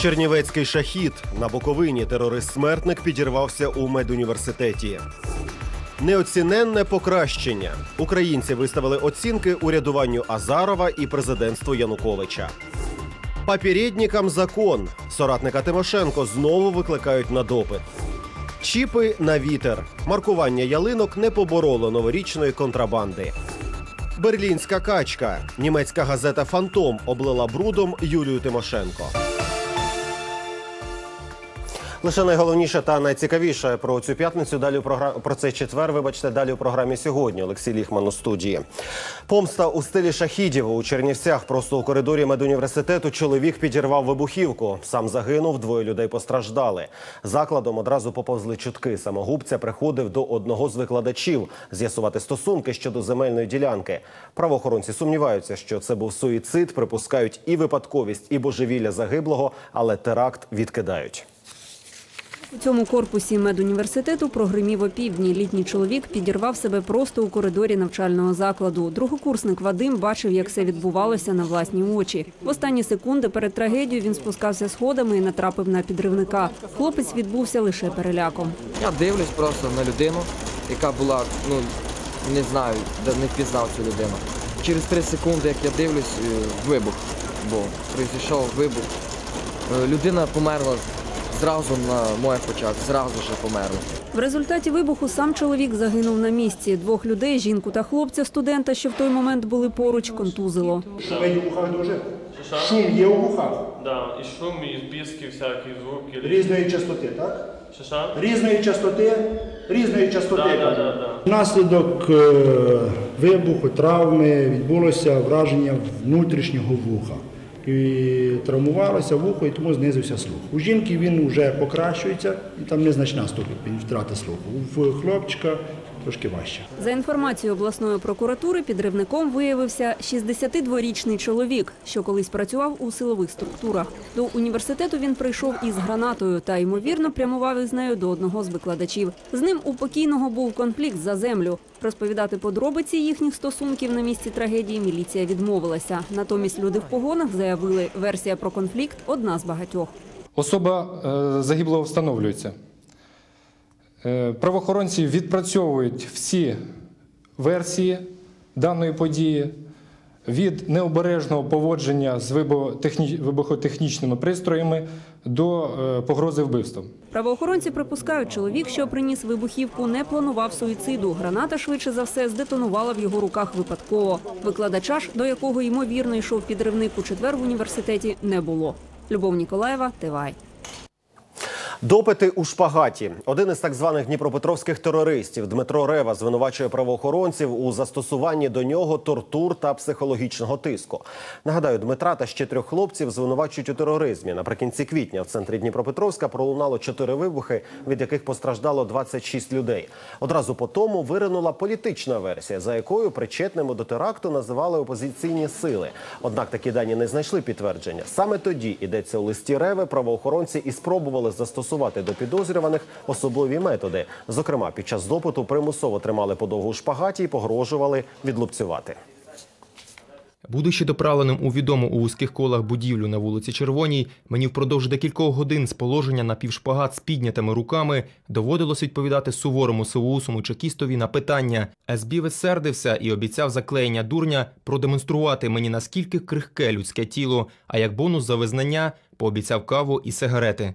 Чернівецький шахід на Буковині терорист-смертник підірвався у медуніверситеті. Неоціненне покращення. Українці виставили оцінки урядуванню Азарова і президентству Януковича. Папірєднікам закон. Соратника Тимошенко знову викликають на допит. Чіпи на вітер. Маркування ялинок не побороло новорічної контрабанди. Берлінська качка. Німецька газета Фантом облила брудом Юлію Тимошенко. Лише найголовніше та найцікавіше про цю п'ятницю. Далі у програ... про цей четвер. Вибачте, далі у програмі сьогодні. Олексій Ліхман у студії. Помста у стилі шахідів у Чернівцях. Просто у коридорі медуніверситету чоловік підірвав вибухівку. Сам загинув, двоє людей постраждали. Закладом одразу поповзли чутки. Самогубця приходив до одного з викладачів з'ясувати стосунки щодо земельної ділянки. Правоохоронці сумніваються, що це був суїцид. Припускають і випадковість, і божевілля загиблого, але теракт відкидають. У цьому корпусі медуніверситету прогримів опівдні. Літній чоловік підірвав себе просто у коридорі навчального закладу. Другокурсник Вадим бачив, як все відбувалося на власні очі. В останні секунди перед трагедією він спускався сходами і натрапив на підривника. Хлопець відбувся лише переляком. Я дивлюсь просто на людину, яка була, ну не знаю, не впізнав цю людину. Через три секунди, як я дивлюсь, е, вибух був. Прийшов вибух. Е, Людина померла зразу на моїх очах, зразу ж померла. В результаті вибуху сам чоловік загинув на місці. Двох людей, жінку та хлопця, студента, що в той момент були поруч, контузило. Шумить у вухах дуже? Шум є у вухах Да, і шум, і піски, всякі звуки. різної частоти, так? Різної частоти, різної частоти. Да, да, да, да. Внаслідок е, вибуху, травми відбулося враження внутрішнього вуха. Травмувалося вухо, і тому знизився слух. У жінки він вже покращується, і там незначна ступінь втрати слуху. У хлопчика трошки важче. За інформацією обласної прокуратури, підривником виявився 62-річний чоловік, що колись працював у силових структурах. До університету він прийшов із гранатою та ймовірно прямував із нею до одного з викладачів. З ним у покійного був конфлікт за землю. Розповідати подробиці їхніх стосунків на місці трагедії міліція відмовилася. Натомість люди в погонах заявили, версія про конфлікт одна з багатьох. Особа е, загиблого встановлюється. Е, Правоохоронці відпрацьовують всі версії даної події від необережного поводження з вибухотехнічними пристроями до е, погрози вбивством. Правоохоронці припускають, чоловік, що приніс вибухівку, не планував суїциду. Граната швидше за все здетонувала в його руках випадково. Викладача ж, до якого ймовірно йшов підривник у четвер в університеті, не було. Любов Ніколаєва, Тивай. Допити у шпагаті. Один із так званих дніпропетровських терористів Дмитро Рева звинувачує правоохоронців у застосуванні до нього тортур та психологічного тиску. Нагадаю, Дмитра та ще трьох хлопців звинувачують у тероризмі. Наприкінці квітня в центрі Дніпропетровська пролунало чотири вибухи, від яких постраждало 26 людей. Одразу по тому виринула політична версія, за якою причетними до теракту називали опозиційні сили. Однак такі дані не знайшли підтвердження. Саме тоді йдеться у листі Реви. Правоохоронці і спробували застосувати до підозрюваних особливі методи. Зокрема, під час допиту примусово тримали подовгу у шпагаті і погрожували відлупцювати. Будучи доправленим у відому у вузьких колах будівлю на вулиці Червоній, мені впродовж декількох годин з положення на півшпагат з піднятими руками доводилось відповідати суворому сивоусому чекістові на питання. СБ сердився і обіцяв заклеєння дурня продемонструвати мені наскільки крихке людське тіло, а як бонус за визнання пообіцяв каву і сигарети.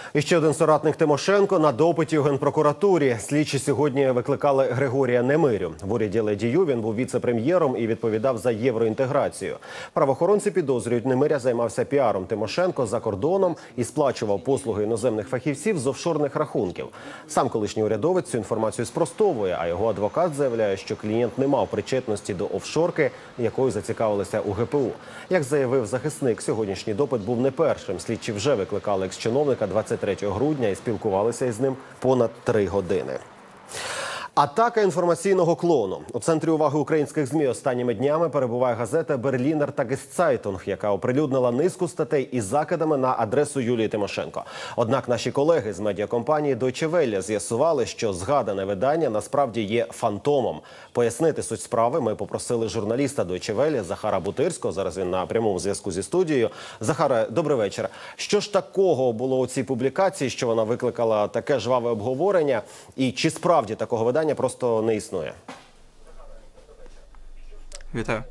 І ще один соратник Тимошенко на допиті у генпрокуратурі. Слідчі сьогодні викликали Григорія Немирю. В уряді Ледію він був віце-прем'єром і відповідав за євроінтеграцію. Правоохоронці підозрюють, Немиря займався піаром Тимошенко за кордоном і сплачував послуги іноземних фахівців з офшорних рахунків. Сам колишній урядовець цю інформацію спростовує, а його адвокат заявляє, що клієнт не мав причетності до офшорки, якою зацікавилися у ГПУ. Як заявив захисник, сьогоднішній допит був не першим. Слідчі вже викликали екс-чиновника 23 грудня і спілкувалися із ним понад три години. Атака інформаційного клону у центрі уваги українських змі останніми днями перебуває газета Берлінер Тагесцайтунг, яка оприлюднила низку статей із закидами на адресу Юлії Тимошенко. Однак наші колеги з медіакомпанії Deutsche Welle з'ясували, що згадане видання насправді є фантомом. Пояснити суть справи ми попросили журналіста Deutsche Захара Бутирського. Зараз він на прямому зв'язку зі студією. Захаре, добрий вечір. Що ж такого було у цій публікації, що вона викликала таке жваве обговорення? І чи справді такого видання просто не існує? Вітаю.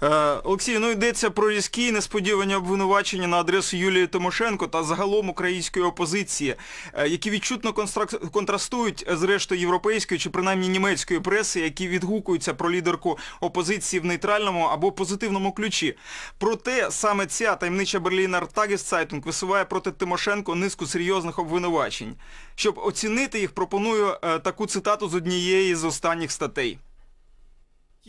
Олексій, ну йдеться про різкі несподівані обвинувачення на адресу Юлії Тимошенко та загалом української опозиції, е, які відчутно контрастують з рештою європейської чи принаймні німецької преси, які відгукуються про лідерку опозиції в нейтральному або позитивному ключі. Проте саме ця таємнича Берлінер Тагесцайтунг висуває проти Тимошенко низку серйозних обвинувачень. Щоб оцінити їх, пропоную е, таку цитату з однієї з останніх статей.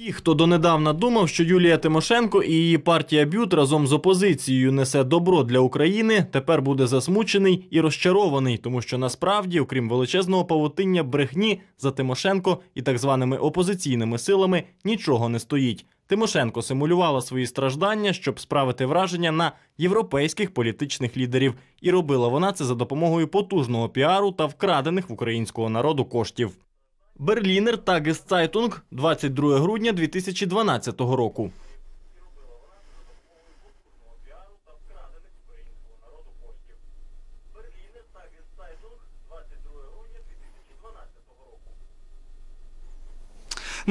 Ті, хто донедавна думав, що Юлія Тимошенко і її партія Бют разом з опозицією несе добро для України, тепер буде засмучений і розчарований, тому що насправді, окрім величезного павутиння брехні за Тимошенко і так званими опозиційними силами, нічого не стоїть. Тимошенко симулювала свої страждання, щоб справити враження на європейських політичних лідерів, і робила вона це за допомогою потужного піару та вкрадених в українського народу коштів. Берлінер Тагесцайтунг, 22 грудня 2012 року.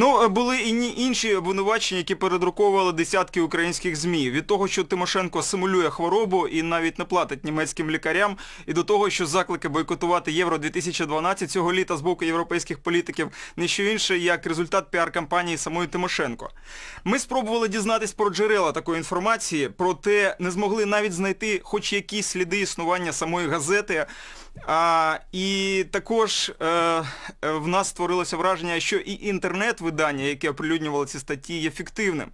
Ну, е, були і інші обвинувачення, які передруковували десятки українських ЗМІ. Від того, що Тимошенко симулює хворобу і навіть не платить німецьким лікарям, і до того, що заклики бойкотувати Євро 2012 цього літа з боку європейських політиків не що інше, як результат піар-кампанії самої Тимошенко. Ми спробували дізнатись про джерела такої інформації, проте не змогли навіть знайти хоч якісь сліди існування самої газети. А, і також е, е, в нас створилося враження, що і інтернет-видання, яке оприлюднювало ці статті, є фіктивним.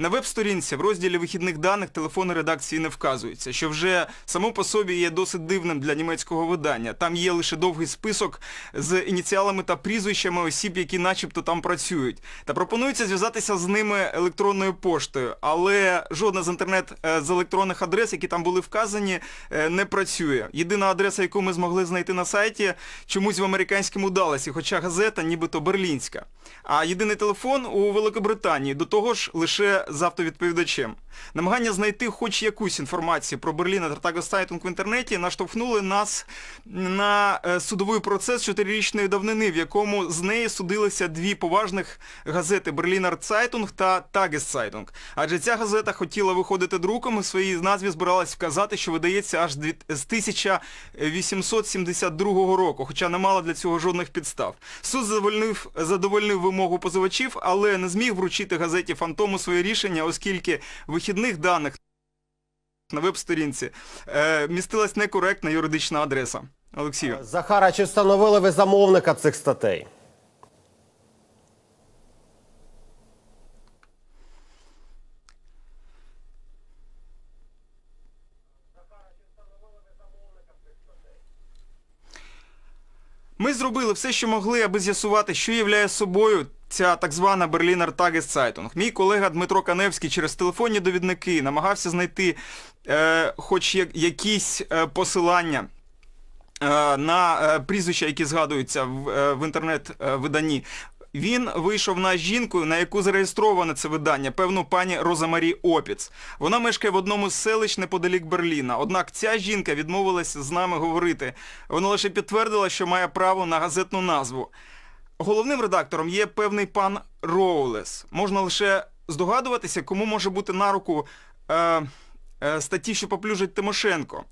На веб-сторінці в розділі вихідних даних телефони редакції не вказуються, що вже само по собі є досить дивним для німецького видання. Там є лише довгий список з ініціалами та прізвищами осіб, які начебто там працюють. Та пропонується зв'язатися з ними електронною поштою, але жодна з інтернет е, з електронних адрес, які там були вказані, е, не працює. Єдина адреса, яку ми змогли знайти на сайті, чомусь в американському Далласі, хоча газета нібито берлінська. А єдиний телефон у Великобританії, до того ж лише з автовідповідачем. Намагання знайти хоч якусь інформацію про Берліна та Тагостайтунг в інтернеті наштовхнули нас на е, судовий процес чотирирічної давнини, в якому з неї судилися дві поважних газети Берлінер Цайтунг та Тагесцайтунг. Адже ця газета хотіла виходити друком і в своїй назві збиралась вказати, що видається аж з 1872 року, хоча не мала для цього жодних підстав. Суд задовольнив, задовольнив вимогу позивачів, але не зміг вручити газеті Фантому своє рішення, оскільки вихідних даних на веб-сторінці е, містилась некоректна юридична адреса. Олексію. Захара, чи встановили ви замовника цих статей? Ми зробили все, що могли, аби з'ясувати, що являє собою ця так звана Берлінер Тагесцайтунг. Мій колега Дмитро Каневський через телефонні довідники намагався знайти е, хоч якісь е, посилання е, на е, прізвища, які згадуються в, в інтернет-виданні. Він вийшов на жінку, на яку зареєстроване це видання, певну пані Розамарі Опіц. Вона мешкає в одному з селищ неподалік Берліна. Однак ця жінка відмовилася з нами говорити. Вона лише підтвердила, що має право на газетну назву. Головним редактором є певний пан Роулес. Можна лише здогадуватися, кому може бути на руку е, е, статті, що поплюжить Тимошенко.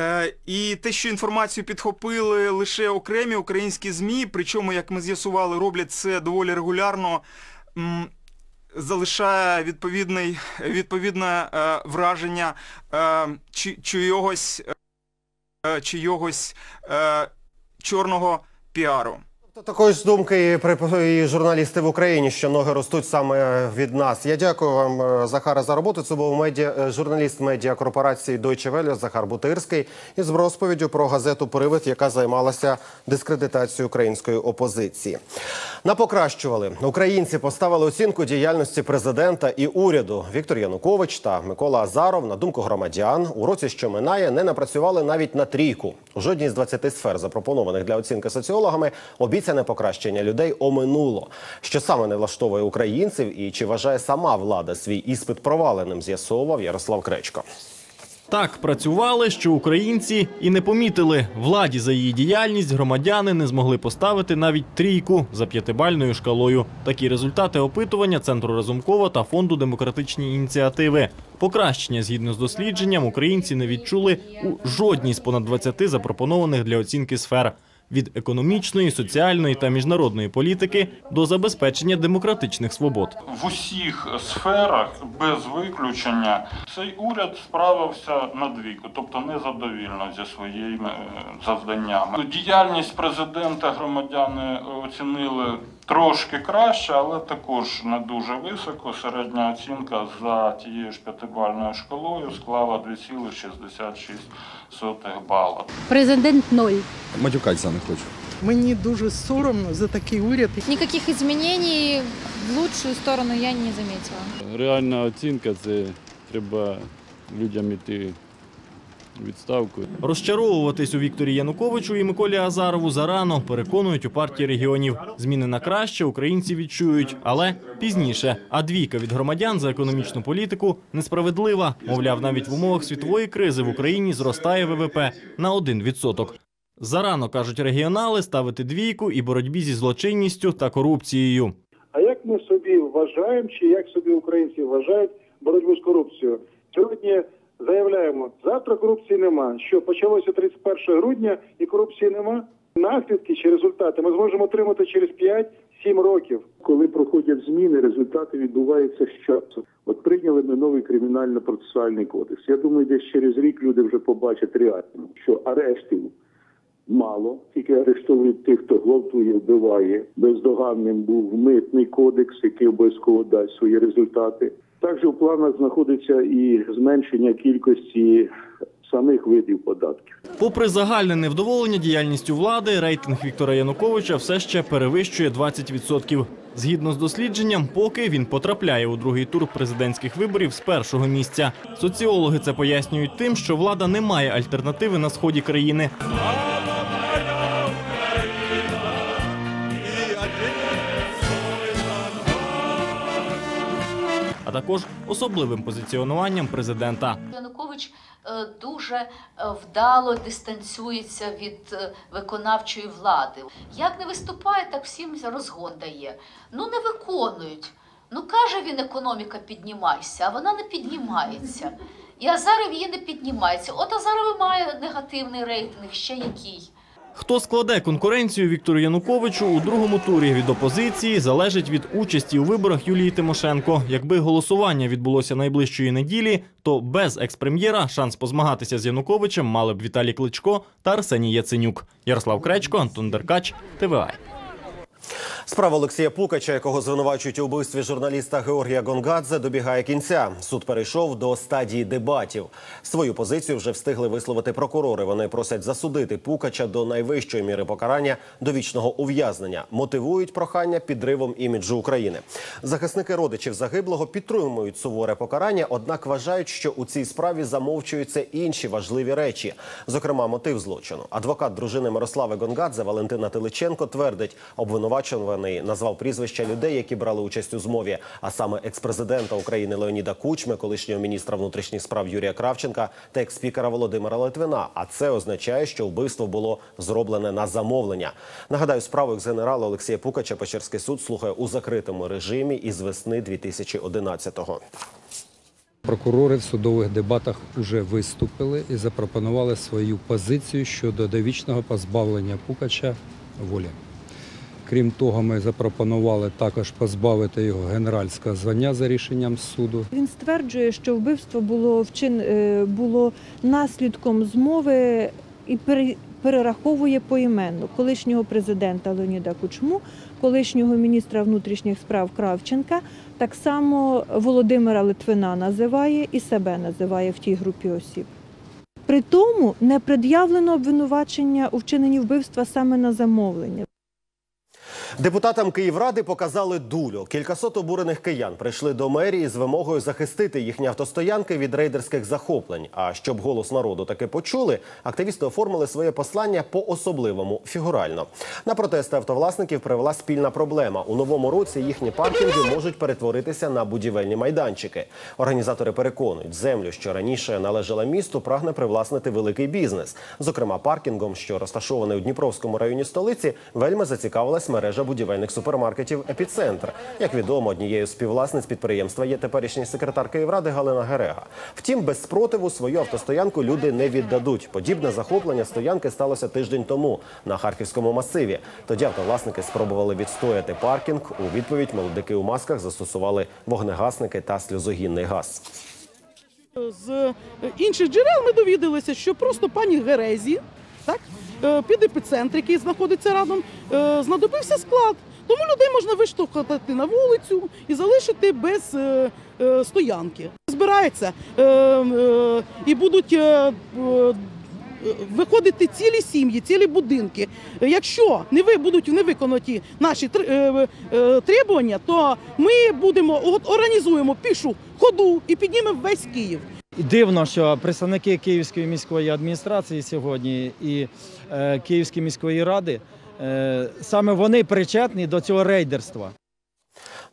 Е, і те, що інформацію підхопили лише окремі українські ЗМІ, причому, як ми з'ясували, роблять це доволі регулярно, м, залишає відповідний, відповідне е, враження е, чи, чийогось, е, чийогось е, чорного піару. Та Такої ж думки і журналісти в Україні, що ноги ростуть саме від нас. Я дякую вам, е, Захара, за роботу. Це був медіа е, журналіст медіакорпорації Deutsche Welle Захар Бутирський із розповіддю про газету Привид, яка займалася дискредитацією української опозиції. Напокращували українці поставили оцінку діяльності президента і уряду. Віктор Янукович та Микола Азаров, на думку громадян, у році, що минає, не напрацювали навіть на трійку. У жодній з 20 сфер, запропонованих для оцінки соціологами, обіцяне покращення людей оминуло. Що саме не влаштовує українців і чи вважає сама влада свій іспит проваленим, з'ясовував Ярослав Кречко. Так працювали, що українці і не помітили. Владі за її діяльність громадяни не змогли поставити навіть трійку за п'ятибальною шкалою. Такі результати опитування Центру Разумкова та фонду демократичні ініціативи. Покращення згідно з дослідженням українці не відчули у жодній з понад 20 запропонованих для оцінки сфер. Від економічної, соціальної та міжнародної політики до забезпечення демократичних свобод. в усіх сферах без виключення цей уряд справився надвіку, тобто незадовільно зі своїми е, завданнями. Діяльність президента громадяни оцінили трошки краще, але також не дуже високо. Середня оцінка за тією ж п'ятибальною шкалою склала 2,66 бала. Президент ноль. Матюкатися не хочу. Мені дуже соромно за такий уряд. Никаких изменений в лучшую сторону я не заметила. Реальна оцінка це треба людям іти відставку. Розчаровуватись у Вікторі Януковичу і Миколі Азарову зарано переконують у партії регіонів. Зміни на краще українці відчують, але пізніше. А двійка від громадян за економічну політику несправедлива. Мовляв, навіть в умовах світової кризи в Україні зростає ВВП на 1%. Зарано кажуть регіонали ставити двійку і боротьбі зі злочинністю та корупцією. А як ми собі вважаємо, чи як собі українці вважають боротьбу з корупцією? Сьогодні заявляємо, завтра корупції нема. Що почалося 31 грудня і корупції нема? Наслідки чи результати ми зможемо отримати через 5-7 років. Коли проходять зміни, результати відбуваються з часу. От прийняли ми новий кримінально-процесуальний кодекс. Я думаю, десь через рік люди вже побачать реально, що арештів мало, тільки арештовують тих, хто гвалтує, вбиває. Бездоганним був митний кодекс, який обов'язково дасть свої результати. Також у планах знаходиться і зменшення кількості самих видів податків. Попри загальне невдоволення діяльністю влади, рейтинг Віктора Януковича все ще перевищує 20%. Згідно з дослідженням, поки він потрапляє у другий тур президентських виборів з першого місця. Соціологи це пояснюють тим, що влада не має альтернативи на сході країни. Також особливим позиціонуванням президента. Янукович е, дуже е, вдало дистанціюється від е, виконавчої влади. Як не виступає, так всім розгон дає. Ну не виконують. Ну каже він, економіка піднімайся, а вона не піднімається. І Азаров її не піднімається. От Азаров має негативний рейтинг, ще який. Хто складе конкуренцію Віктору Януковичу у другому турі від опозиції залежить від участі у виборах Юлії Тимошенко. Якби голосування відбулося найближчої неділі, то без експрем'єра шанс позмагатися з Януковичем мали б Віталій Кличко та Арсеній Яценюк. Ярослав Кречко, Антон Деркач, ТВА. Справа Олексія Пукача, якого звинувачують у вбивстві журналіста Георгія Гонгадзе, добігає кінця. Суд перейшов до стадії дебатів. Свою позицію вже встигли висловити прокурори. Вони просять засудити Пукача до найвищої міри покарання довічного ув'язнення. Мотивують прохання підривом іміджу України. Захисники родичів загиблого підтримують суворе покарання, однак вважають, що у цій справі замовчуються інші важливі речі, зокрема мотив злочину. Адвокат дружини Мирослави Гонгадзе Валентина Тиличенко твердить, обвинувачуваний назвав прізвища людей, які брали участь у змові, а саме експрезидента України Леоніда Кучми, колишнього міністра внутрішніх справ Юрія Кравченка та експікера Володимира Литвина. А це означає, що вбивство було зроблене на замовлення. Нагадаю, справу екс-генерала Олексія Пукача Печерський суд слухає у закритому режимі із весни 2011-го. Прокурори в судових дебатах вже виступили і запропонували свою позицію щодо довічного позбавлення Пукача волі. Крім того, ми запропонували також позбавити його генеральського звання за рішенням суду. Він стверджує, що вбивство було вчин е, було наслідком змови і перераховує поіменно колишнього президента Леоніда Кучму, колишнього міністра внутрішніх справ Кравченка, так само Володимира Литвина називає і себе називає в тій групі осіб. При тому не пред'явлено обвинувачення у вчиненні вбивства саме на замовлення. Депутатам Київради показали дулю. Кількасот обурених киян прийшли до мерії з вимогою захистити їхні автостоянки від рейдерських захоплень. А щоб голос народу таки почули, активісти оформили своє послання по-особливому фігурально. На протести автовласників привела спільна проблема. У новому році їхні паркінги можуть перетворитися на будівельні майданчики. Організатори переконують, землю, що раніше належала місту, прагне привласнити великий бізнес. Зокрема, паркінгом, що розташований у Дніпровському районі столиці, вельми зацікавилась мережа будівельних супермаркетів Епіцентр. Як відомо, однією з співвласниць підприємства є теперішній секретар Київради Галина Герега. Втім, без спротиву свою автостоянку люди не віддадуть. Подібне захоплення стоянки сталося тиждень тому на харківському масиві. Тоді автовласники спробували відстояти паркінг. У відповідь молодики у масках застосували вогнегасники та сльозогінний газ. З інших джерел ми довідалися, що просто пані Герезі, так, е, під епіцентр, який знаходиться рядом, е, знадобився склад. Тому людей можна виштовхати на вулицю і залишити без е, стоянки. Збираються е, і будуть виходити цілі сім'ї, цілі будинки. Якщо не ви будуть не виконаті наші тр- требування, то ми будемо організуємо пішу ходу і піднімемо весь Київ. Дивно, що представники Київської міської адміністрації сьогодні і е, Київської міської ради е, саме вони причетні до цього рейдерства.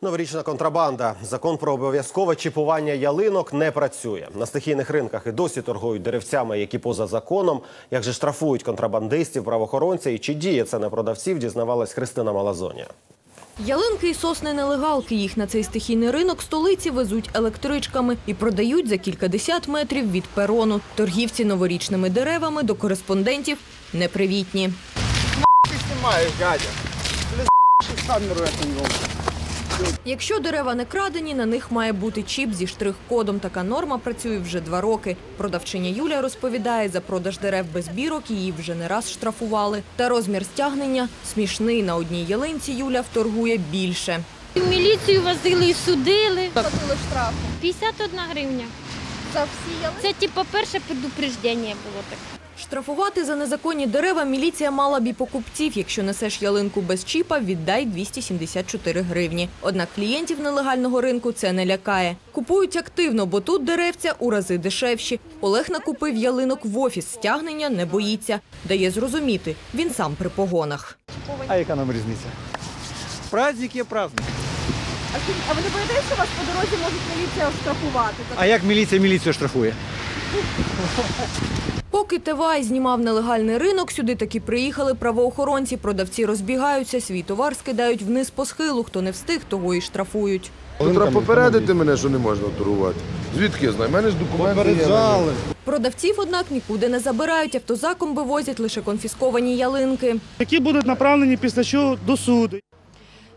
Новорічна контрабанда. Закон про обов'язкове чіпування ялинок не працює. На стихійних ринках і досі торгують деревцями, які поза законом. Як же штрафують контрабандистів, правоохоронця і чи діє це на продавців, дізнавалась Христина Малазонія. Ялинки і сосни нелегалки. Їх на цей стихійний ринок столиці везуть електричками і продають за кількадесят метрів від перону. Торгівці новорічними деревами до кореспондентів непривітні. Ти знімаєш, дядя? камеру Якщо дерева не крадені, на них має бути чіп зі штрих-кодом. Така норма працює вже два роки. Продавчиня Юля розповідає, за продаж дерев без бірок її вже не раз штрафували. Та розмір стягнення смішний. На одній ялинці Юля вторгує більше. В міліцію возили і судили. Платили штрафу. 51 гривня. За всі ялинки? Це типу перше предупреждення було таке. Штрафувати за незаконні дерева міліція мала б і покупців. Якщо несеш ялинку без чіпа, віддай 274 гривні. Однак клієнтів нелегального ринку це не лякає. Купують активно, бо тут деревця у рази дешевші. Олег накупив ялинок в офіс. Стягнення не боїться. Дає зрозуміти, він сам при погонах. А яка нам різниця? Праздник є праздник. А, ви не боїтеся, що вас по дорозі можуть міліція штрафувати? А як міліція міліцію штрафує? Поки Тевай знімав нелегальний ринок, сюди таки приїхали правоохоронці. Продавці розбігаються, свій товар скидають вниз по схилу. Хто не встиг, того і штрафують. Треба попередити мене, що не можна торгувати. Звідки я знаю? У мене ж документи є. Продавців, однак, нікуди не забирають. Автозаком вивозять лише конфісковані ялинки. які будуть направлені після чого до суду.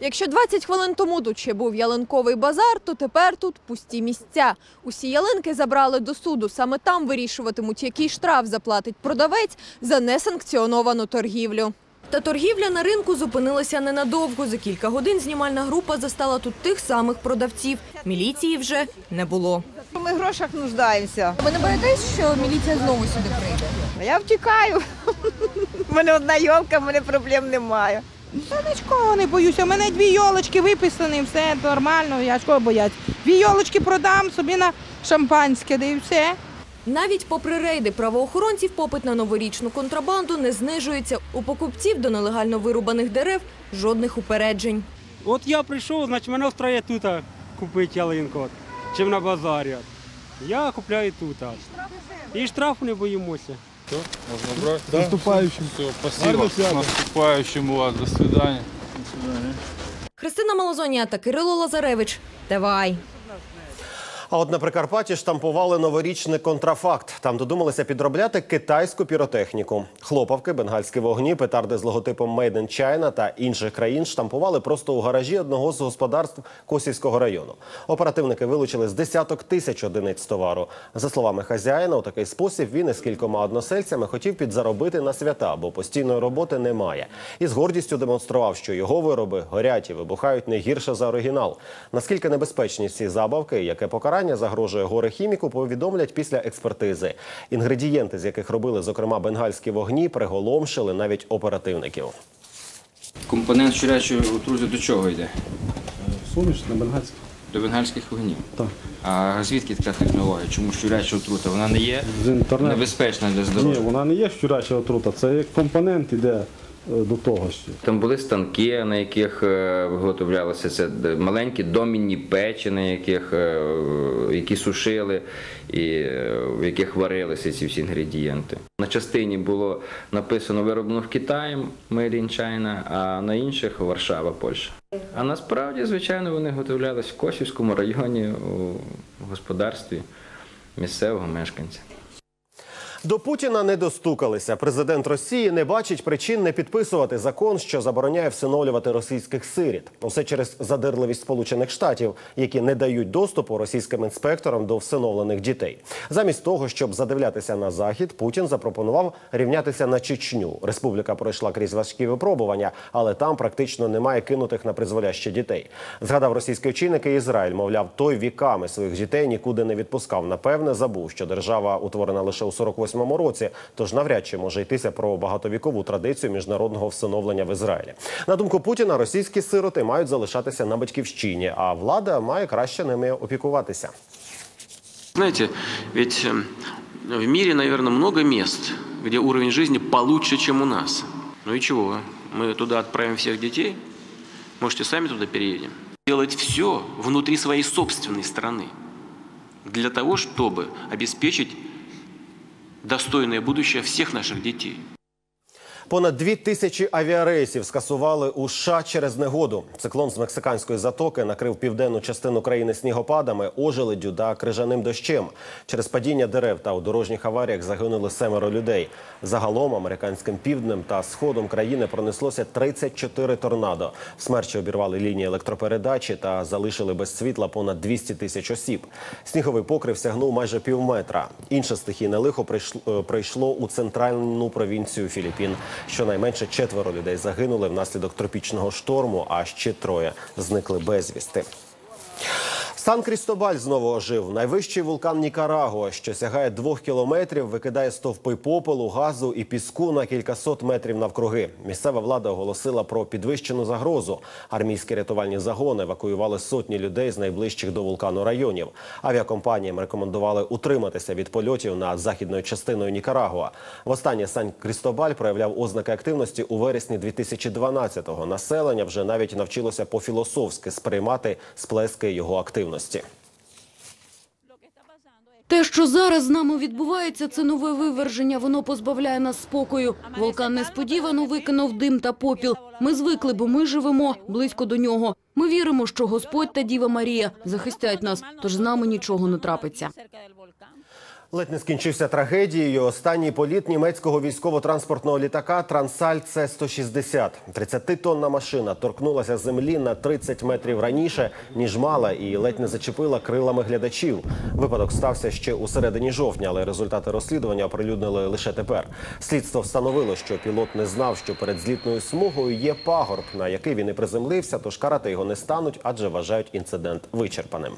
Якщо 20 хвилин тому тут ще був ялинковий базар, то тепер тут пусті місця. Усі ялинки забрали до суду. Саме там вирішуватимуть, який штраф заплатить продавець за несанкціоновану торгівлю. Та торгівля на ринку зупинилася ненадовго. За кілька годин знімальна група застала тут тих самих продавців. Міліції вже не було. Ми в грошах нуждаємося. Ви не боїтесь, що міліція знову сюди прийде? Я втікаю. У мене одна йолка, в мене проблем немає. Та нічого не боюся. У мене дві йолочки виписані, все нормально. Я чого бояться. Дві йолочки продам собі на шампанське, да і все. Навіть попри рейди правоохоронців, попит на новорічну контрабанду не знижується. У покупців до нелегально вирубаних дерев жодних упереджень. От я прийшов, значить мене встроє тут купити ялинку, чим на базарі. Я купляю тут. І штрафу не боїмося. Все, можно брать? Да. наступающим. Все, спасибо. С наступающим у вас. До свидания. Христина Малозонія та Кирило Лазаревич. Тевай. А от на Прикарпатті штампували новорічний контрафакт. Там додумалися підробляти китайську піротехніку. Хлопавки, бенгальські вогні, петарди з логотипом Made in China та інших країн штампували просто у гаражі одного з господарств Косівського району. Оперативники вилучили з десяток тисяч одиниць товару. За словами хазяїна, у такий спосіб він із кількома односельцями хотів підзаробити на свята, бо постійної роботи немає. І з гордістю демонстрував, що його вироби горять і вибухають не гірше за оригінал. Наскільки небезпечні ці забавки, яке покарання загрожує горе хіміку, повідомлять після експертизи. Інгредієнти, з яких робили, зокрема, бенгальські вогні, приголомшили навіть оперативників. Компонент щурячої отрути до чого йде? Суміш на бенгальський. До бенгальських вогнів. Так. А звідки така технологія? Чому щуряча отрута? Вона не є З інтернету. небезпечна для здоров'я. Ні, вона не є щуряча отрута, це як компонент іде до того ще. Там були станки, на яких е, виготовлялися це маленькі домінні печі, на яких е, які сушили і е, в яких варилися ці всі інгредієнти. На частині було написано вироблено в Китаї Made in China, а на інших Варшава, Польща. А насправді, звичайно, вони готовлялись в Косівському районі у господарстві місцевого мешканця. До Путіна не достукалися. Президент Росії не бачить причин не підписувати закон, що забороняє всиновлювати російських сиріт. Усе через задирливість Сполучених Штатів, які не дають доступу російським інспекторам до всиновлених дітей. Замість того, щоб задивлятися на захід, Путін запропонував рівнятися на Чечню. Республіка пройшла крізь важкі випробування, але там практично немає кинутих на призволяще дітей. Згадав російський очільник і Ізраїль. Мовляв, той віками своїх дітей нікуди не відпускав. Напевне, забув, що держава утворена лише у 48 році, тож навряд чи може йтися про багатовікову традицію міжнародного всиновлення в Ізраїлі. На думку Путіна, російські сироти мають залишатися на батьківщині, а влада має краще ними опікуватися. Знаете, ведь э, в мире, наверное, много мест, где уровень жизни получше, чем у нас. Ну и чего? Мы туда отправим всех детей? Можете сами туда переедем? Делать все внутри своей собственной страны. Для того, чтобы обеспечить достойное будущее всех наших детей. Понад дві тисячі авіарейсів скасували у США через негоду. Циклон з мексиканської затоки накрив південну частину країни снігопадами, ожеледдю та крижаним дощем. Через падіння дерев та у дорожніх аваріях загинули семеро людей. Загалом американським півднем та сходом країни пронеслося 34 торнадо. Смерчі обірвали лінії електропередачі та залишили без світла понад 200 тисяч осіб. Сніговий покрив сягнув майже півметра. Інше стихійне лихо е, прийшло у центральну провінцію Філіппін. Щонайменше четверо людей загинули внаслідок тропічного шторму, а ще троє зникли безвісти. Сан Крістобаль знову ожив. Найвищий вулкан Нікарагуа, що сягає двох кілометрів, викидає стовпи попелу, газу і піску на кількасот метрів навкруги. Місцева влада оголосила про підвищену загрозу. Армійські рятувальні загони евакуювали сотні людей з найближчих до вулкану районів. Авіакомпаніям рекомендували утриматися від польотів над західною частиною Нікарагуа. Востаннє Сан Крістобаль проявляв ознаки активності у вересні 2012-го. Населення вже навіть навчилося по-філософськи сприймати сплески його активності. Те, що зараз з нами відбувається, це нове виверження. Воно позбавляє нас спокою. Вулкан несподівано викинув дим та попіл. Ми звикли, бо ми живемо близько до нього. Ми віримо, що Господь та Діва Марія захистять нас, тож з нами нічого не трапиться. Ледь не скінчився трагедією. Останній політ німецького військово-транспортного літака Трансаль С-160. 30-тонна машина торкнулася землі на 30 метрів раніше, ніж мала, і ледь не зачепила крилами глядачів. Випадок стався ще у середині жовтня, але результати розслідування оприлюднили лише тепер. Слідство встановило, що пілот не знав, що перед злітною смугою є пагорб, на який він і приземлився, тож карати його не стануть, адже вважають інцидент вичерпаним.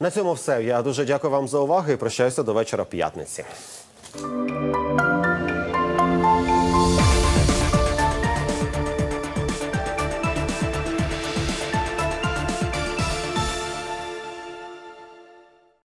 На цьому все. Я дуже дякую вам за увагу і прощаюся до вечора п'ятниці.